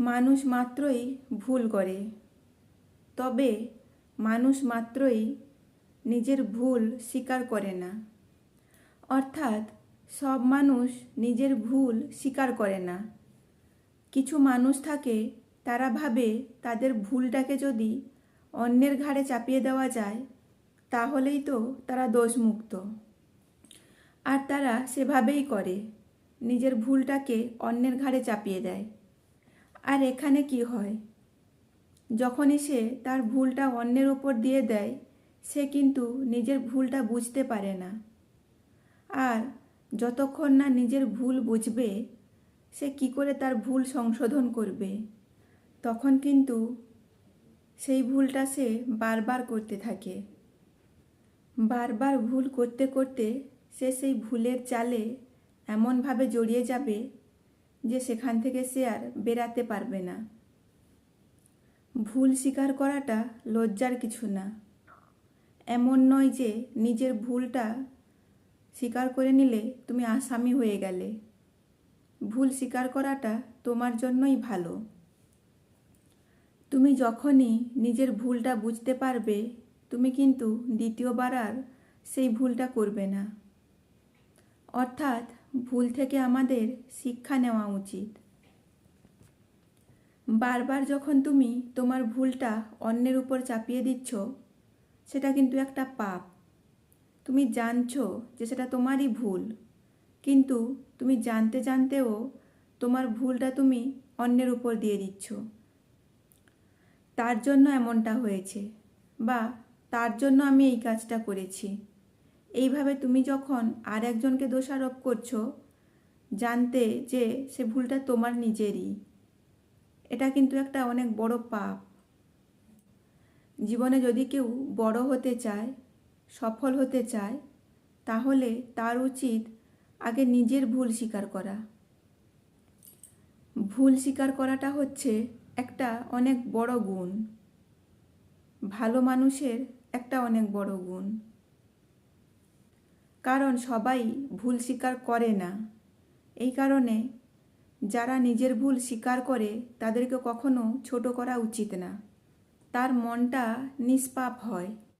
মানুষ মাত্রই ভুল করে। তবে মানুষ মাত্রই নিজের ভুল স্বীকার করে না। অর্থাৎ সব মানুষ নিজের ভুল স্বীকার করে না। কিছু মানুষ থাকে, তারা ভাবে তাদের ভুলটাকে যদি অন্যের ঘাড়ে চাপিয়ে দেওয়া যায়, তাহলেই তো তারা দোষমুক্ত। আর তারা সেভাবেই করে, নিজের ভুলটাকে অন্যের ঘাড়ে চাপিয়ে দেয়। আর এখানে কি হয়? যখনই সে তার ভুলটা অন্যের ওপর দিয়ে দেয়, সে কিন্তু নিজের ভুলটা বুঝতে পারে না। আর যতক্ষণ না নিজের ভুল বুঝবে, সে কি করে তার ভুল সংশোধন করবে? তখন কিন্তু সেই ভুলটা সে বারবার করতে থাকে। বারবার ভুল করতে করতে সে সেই ভুলের চালে এমনভাবে জড়িয়ে যাবে যে সেখান থেকে সে আর বেরাতে পারবে না। ভুল স্বীকার করাটা লজ্জার কিছু না। এমন নয় যে নিজের ভুলটা স্বীকার করে নিলে তুমি আসামি হয়ে গেলে। ভুল স্বীকার করাটা তোমার জন্যই ভালো। তুমি যখনই নিজের ভুলটা বুঝতে পারবে, তুমি কিন্তু দ্বিতীয়বার আর সেই ভুলটা করবে না। অর্থাৎ ভুল থেকে আমাদের শিক্ষা নেওয়া উচিত। বারবার যখন তুমি তোমার ভুলটা অন্যের উপর চাপিয়ে দিচ্ছ, সেটা কিন্তু একটা পাপ। তুমি জানছো যে সেটা তোমারই ভুল, কিন্তু তুমি জানতে জানতেও তোমার ভুলটা তুমি অন্যের উপর দিয়ে দিচ্ছ। তার জন্য এমনটা হয়েছে বা তার জন্য আমি এই কাজটা করেছি। এইভাবে তুমি যখন আর একজনকে দোষারোপ করছ, জানতে যে সে ভুলটা তোমার নিজেরই। এটা কিন্তু একটা অনেক বড় পাপ। জীবনে যদি কেউ বড় হতে চায়, সফল হতে চায়, তাহলে তার উচিত আগে নিজের ভুল স্বীকার করা। ভুল স্বীকার করাটা হচ্ছে একটা অনেক বড় গুণ। ভালো মানুষের একটা অনেক বড় গুণ। কারণ সবাই ভুল স্বীকার করে না। এই কারণে যারা নিজের ভুল স্বীকার করে, তাদেরকে কখনো ছোট করা উচিত না। তার মনটা নিষ্পাপ হয়।